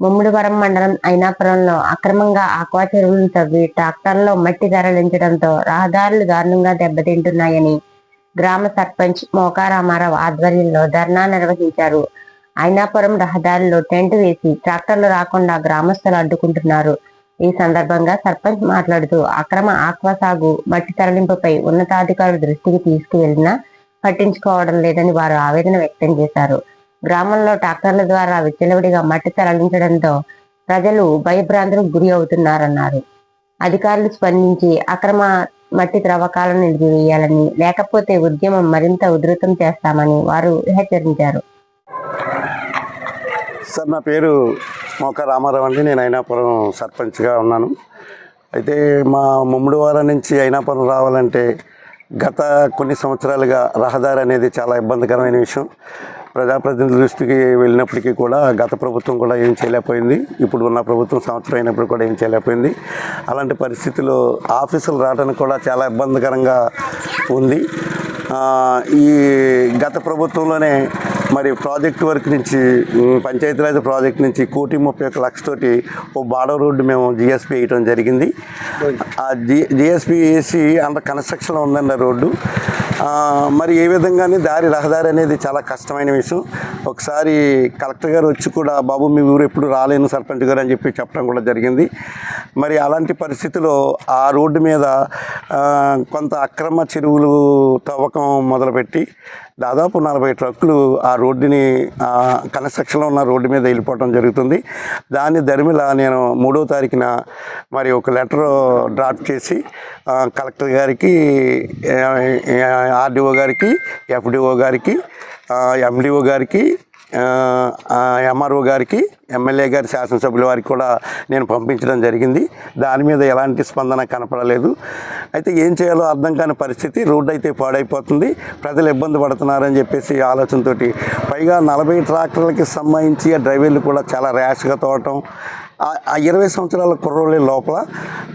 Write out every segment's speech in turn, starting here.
ముమ్మిడివరం మండలం అయినాపురంలో అక్రమంగా ఆక్వా చెరువులను తవ్వి ట్రాక్టర్లో మట్టి తరలించడంతో రహదారులు దారుణంగా దెబ్బతింటున్నాయని గ్రామ సర్పంచ్ మోకారామారావు ఆధ్వర్యంలో ధర్నా నిర్వహించారు. అయినాపురం రహదారిలో టెంట్ వేసి ట్రాక్టర్లు రాకుండా గ్రామస్తులు అడ్డుకుంటున్నారు. ఈ సందర్భంగా సర్పంచ్ మాట్లాడుతూ అక్రమ ఆక్వా సాగు మట్టి తరలింపుపై ఉన్నతాధికారుల దృష్టికి తీసుకువెళ్ళినా పట్టించుకోవడం లేదని వారు ఆవేదన వ్యక్తం చేశారు. గ్రామంలో ట్రాక్టర్ల ద్వారా విచ్చలవిడిగా మట్టి తరలించడంతో ప్రజలు భయభ్రాంతులకు గురి అవుతున్నారన్నారు. అధికారులు స్పందించి అక్రమ మట్టి త్రవ్వకాలను నిలిపివేయాలని లేకపోతే ఉద్యమం మరింత ఉధృతం చేస్తామని వారు హెచ్చరించారు. సార్ నా పేరు మోక రామారావు అండి. నేను అయినాపురం సర్పంచ్గా ఉన్నాను. అయితే మా ముమ్మడివారం నుంచి అయినాపురం రావాలంటే గత కొన్ని సంవత్సరాలుగా రహదారి అనేది చాలా ఇబ్బందికరమైన విషయం. ప్రజాప్రతినిధుల దృష్టికి వెళ్ళినప్పటికీ కూడా గత ప్రభుత్వం కూడా ఏం చేయలేకపోయింది. ఇప్పుడు ఉన్న ప్రభుత్వం సంవత్సరం అయినప్పుడు కూడా ఏం చేయలేకపోయింది. అలాంటి పరిస్థితిలో ఆఫీసులు రావడానికి కూడా చాలా ఇబ్బందికరంగా ఉంది. ఈ గత ప్రభుత్వంలోనే మరి ప్రాజెక్ట్ వర్క్ నుంచి పంచాయతీరాజ్ ప్రాజెక్ట్ నుంచి కోటి ముప్పై ఒక లక్షతోటి ఓ బాడో రోడ్డు మేము జిఎస్పి వేయటం జరిగింది. ఆ జి జిఎస్పి వేసి అంత కన్స్ట్రక్షన్లో ఉందండి ఆ రోడ్డు. మరి ఏ విధంగానే దారి రహదారి అనేది చాలా కష్టమైన విషయం. ఒకసారి కలెక్టర్ గారు వచ్చి కూడా బాబు మీ ఊరు ఎప్పుడు రాలేను సర్పంచ్ గారు అని చెప్పి చెప్పడం కూడా జరిగింది. మరి అలాంటి పరిస్థితిలో ఆ రోడ్డు మీద కొంత అక్రమ చెరువులు తవ్వకం మొదలుపెట్టి దాదాపు నలభై ట్రక్కులు ఆ రోడ్డుని కన్స్ట్రక్షన్లో ఉన్న రోడ్డు మీద వెళ్ళిపోవడం జరుగుతుంది. దాని దరిమిలా నేను మూడో తారీఖున మరి ఒక లెటర్ డ్రాప్ చేసి కలెక్టర్ గారికి ఆర్డీఓ గారికి ఎఫ్డిఓ గారికి ఎండిఓ గారికి ఎంఆర్ఓ గారికి ఎమ్మెల్యే గారి శాసనసభ్యుల వారికి కూడా నేను పంపించడం జరిగింది. దాని మీద ఎలాంటి స్పందన కనపడలేదు. అయితే ఏం చేయాలో అర్థం కాని పరిస్థితి రోడ్డు అయితే పాడైపోతుంది. ప్రజలు ఇబ్బంది పడుతున్నారని చెప్పేసి ఆలోచనతోటి. పైగా నలభై ట్రాక్టర్లకి సంబంధించి డ్రైవర్లు కూడా చాలా ర్యాష్గా తోవటం ఆ- ఇరవై సంవత్సరాల కుర్రోళ్ళే లోపల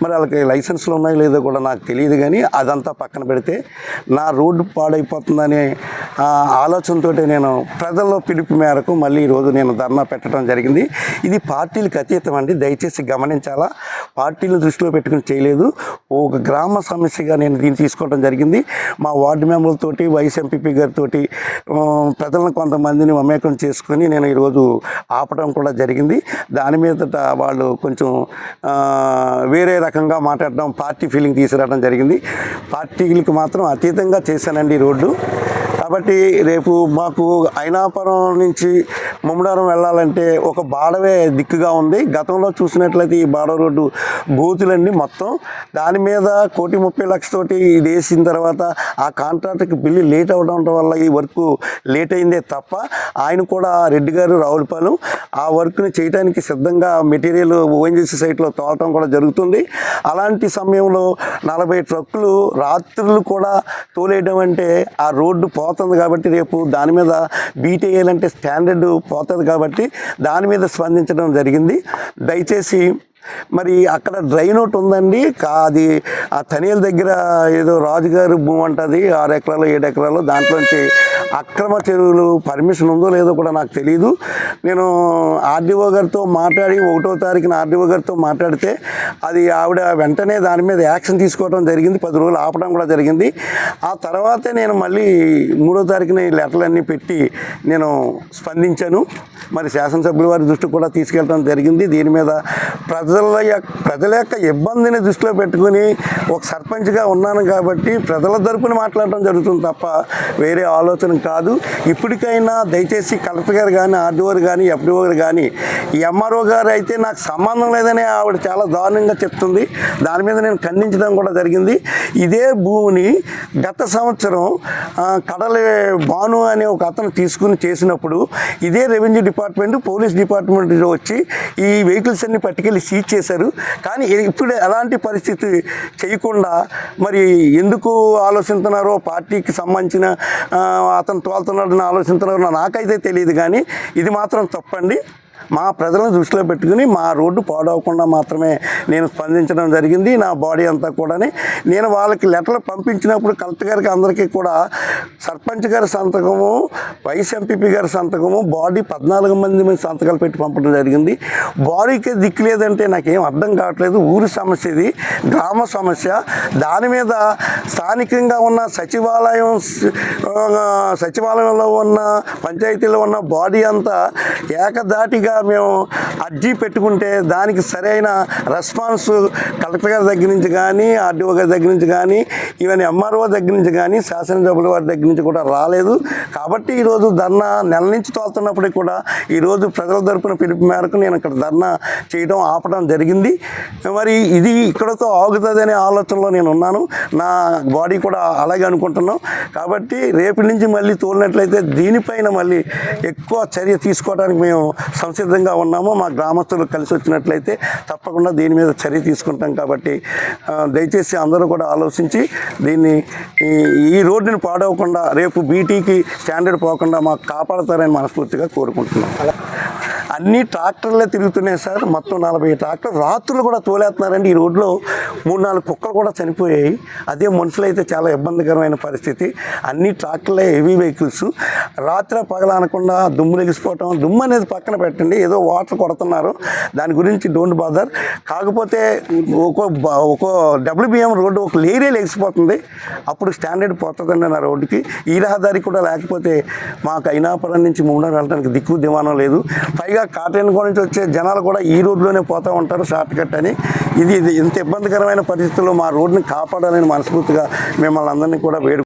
మరి వాళ్ళకి లైసెన్స్లు ఉన్నాయో లేదో కూడా నాకు తెలియదు కానీ అదంతా పక్కన పెడితే నా రోడ్డు పాడైపోతుందనే ఆలోచనతో నేను ప్రజల్లో పిలుపు మేరకు మళ్ళీ ఈరోజు నేను ధర్నా పెట్టడం జరిగింది. ఇది పార్టీలకు అతీతం అండి. దయచేసి గమనించాలా? పార్టీలను దృష్టిలో పెట్టుకుని చేయలేదు. ఒక గ్రామ సమస్యగా నేను దీన్ని తీసుకోవడం జరిగింది. మా వార్డు మెంబర్లతోటి వైస్ ఎంపీపీ గారితో ప్రజలను కొంతమందిని మమేకం చేసుకొని నేను ఈరోజు ఆపడం కూడా జరిగింది. దాని మీదట వాళ్ళు కొంచెం వేరే రకంగా మాట్లాడడం పార్టీ ఫీలింగ్ తీసుకురావడం జరిగింది. పార్టీలకు మాత్రం అతీతంగా చేశానండి ఈ రోడ్డు. కాబట్టి రేపు మాకు అయినాపురం నుంచి ముమ్మడారం వెళ్ళాలంటే ఒక బాడవే దిక్కుగా ఉంది. గతంలో చూసినట్లయితే ఈ బాడ రోడ్డు గోతులన్నీ మొత్తం. దాని మీద కోటి ముప్పై లక్షతోటి ఇది వేసిన తర్వాత ఆ కాంట్రాక్ట్కి బిల్లు లేట్ అవడం వల్ల ఈ వర్క్ లేట్ అయిందే తప్ప ఆయన కూడా రెడ్డి గారు రావులపాలెం ఆ వర్క్ని చేయడానికి సిద్ధంగా మెటీరియల్ ఓఎన్జీసీ సైట్లో తోలటం కూడా జరుగుతుంది. అలాంటి సమయంలో నలభై ట్రక్కులు రాత్రులు కూడా తోలేయడం అంటే ఆ రోడ్డు పోతుంది కాబట్టి రేపు దాని మీద బీట్ స్టాండర్డు స్టాండర్డ్ పోతుంది కాబట్టి దాని మీద స్పందించడం జరిగింది. దయచేసి మరి అక్కడ డ్రైన్ ఒకటి ఉందండి. కా- అది ఆ తనియల దగ్గర ఏదో రాజుగారి భూమి ఉంటుంది ఆరు ఎకరాలు ఏడు ఎకరాలు దాంట్లోంచి అక్రమ చెరువులు పర్మిషన్ ఉందో లేదో కూడా నాకు తెలియదు నేను ఆర్డీఓ గారితో మాట్లాడి ఒకటో తారీఖున ఆర్డీఓ గారితో మాట్లాడితే అది ఆవిడ వెంటనే దాని మీద యాక్షన్ తీసుకోవడం జరిగింది. పది రోజులు ఆపడం కూడా జరిగింది. ఆ తర్వాతే నేను మళ్ళీ మూడో తారీఖున ఈ లెటర్లన్నీ పెట్టి నేను స్పందించాను. మరి శాసనసభ్యుల వారి దృష్టికి కూడా తీసుకెళ్ళడం జరిగింది. దీని మీద ప్రజల యొక్క ప్రజల యొక్క ఇబ్బందిని దృష్టిలో పెట్టుకుని ఒక సర్పంచ్గా ఉన్నాను కాబట్టి ప్రజల తరపున మాట్లాడటం జరుగుతుంది తప్ప వేరే ఆలోచన కాదు. ఇప్పటికైనా దయచేసి కలెక్టర్ గారు కానీ ఆర్డీఓ కానీ ఎఫ్డీఓ కానీ ఈ ఎంఆర్ఓ గారు అయితే నాకు సంబంధం లేదని ఆవిడ చాలా దారుణంగా చెప్తుంది. దాని మీద నేను ఖండించడం కూడా జరిగింది. ఇదే భూమిని గత సంవత్సరం కడల బాను భాను అనే ఒక అతను తీసుకుని చేసినప్పుడు ఇదే రెవెన్యూ డిపార్ట్మెంట్ పోలీస్ డిపార్ట్మెంట్ వచ్చి ఈ వెహికల్స్ అన్ని పట్టుకెళ్ళి సీజ్ చేశారు. కానీ ఇప్పుడు ఎలాంటి పరిస్థితి చేయకుండా మరి ఎందుకు ఆలోచిస్తున్నారో పార్టీకి సంబంధించిన అతను అతను తోలుతున్నాడని ఆలోచిస్తున్నారో నాకైతే తెలియదు కానీ ఇది మాత్రం తప్పండి. మా ప్రజలను దృష్టిలో పెట్టుకుని మా రోడ్డు పాడవకుండా మాత్రమే నేను స్పందించడం జరిగింది నా బాడీ అంతా కూడా నేను వాళ్ళకి లెటర్లు పంపించినప్పుడు కలెక్టర్ గారికి అందరికీ కూడా సర్పంచ్ గారి సంతకము వైస్ ఎంపీపీ గారి సంతకము బాడీ పద్నాలుగు మంది మంది సంతకాలు పెట్టి పంపడం జరిగింది. బాడీకి దిక్కు లేదంటే నాకేం అర్థం కావట్లేదు. ఊరి సమస్య ఇది గ్రామ సమస్య. దాని మీద స్థానికంగా ఉన్న సచివాలయం సచివాలయంలో ఉన్న పంచాయతీలో ఉన్న బాడీ అంతా ఏకదాటిగా మేము అర్జీ పెట్టుకుంటే దానికి సరైన రెస్పాన్స్ కలెక్టర్ గారి దగ్గర నుంచి కానీ ఆర్డీఓ గారి దగ్గర నుంచి కానీ ఈవెన్ ఎంఆర్ఓ దగ్గర నుంచి కానీ శాసనసభ్యుల వారి దగ్గర నుంచి కూడా రాలేదు. కాబట్టి ఈరోజు ధర్నా నెల నుంచి తోలుతున్నప్పటికీ కూడా ఈరోజు ప్రజల తరపున పిలుపు మేరకు నేను ఇక్కడ ధర్నా చేయడం ఆపడం జరిగింది. మరి ఇది ఇక్కడతో ఆగుతుంది అనే ఆలోచనలో నేను ఉన్నాను. నా బాడీ కూడా అలాగే అనుకుంటున్నాం. కాబట్టి రేపు నుంచి మళ్ళీ తోలినట్లయితే దీనిపైన మళ్ళీ ఎక్కువ చర్య తీసుకోవడానికి మేము సిద్ధంగా ఉన్నాము మా గ్రామస్తులు కలిసి వచ్చినట్లయితే తప్పకుండా దీని మీద చర్య తీసుకుంటాం కాబట్టి దయచేసి అందరూ కూడా ఆలోచించి దీన్ని ఈ- ఈ రోడ్డుని పాడవకుండా రేపు బీటీకి స్టాండర్డ్ పోకుండా మాకు కాపాడతారని మనస్ఫూర్తిగా కోరుకుంటున్నాం. అన్ని ట్రాక్టర్లే తిరుగుతున్నాయి సార్. మొత్తం నలభై ట్రాక్టర్ రాత్రులు కూడా తోలేస్తున్నారండి. ఈ రోడ్లో మూడు నాలుగు కుక్కలు కూడా చనిపోయాయి. అదే మనుషులు అయితే చాలా ఇబ్బందికరమైన పరిస్థితి. అన్ని ట్రాక్టర్లే హెవీ వెహికల్స్. రాత్రి పగల అనకుండా దుమ్ము లెగిసిపోవటం దుమ్ము అనేది పక్కన పెట్టండి. ఏదో వాటర్ కొడుతున్నారు. దాని గురించి డోంట్ బాదర్. కాకపోతే ఒక్కో బ- ఒక్కో డబ్ల్యూబిఎం రోడ్డు ఒక లేరే లెగిసిపోతుంది అప్పుడు స్టాండర్డ్ పోతుందండి నా రోడ్డుకి. ఈ రహదారి కూడా లేకపోతే మాకు అయినాపురం నుంచి మూడు వెళ్ళడానికి దిక్కు దివానం లేదు. పైగా కాటేనుకోట నుంచి వచ్చే జనాలు కూడా ఈ రోడ్లోనే పోతూ ఉంటారు షార్ట్ కట్ అని. ఇది ఇది ఇంత ఇబ్బందికరమైన పరిస్థితుల్లో మా రోడ్ని కాపాడాలని మనస్ఫూర్తిగా మిమ్మల్ని అందరినీ కూడా వేడు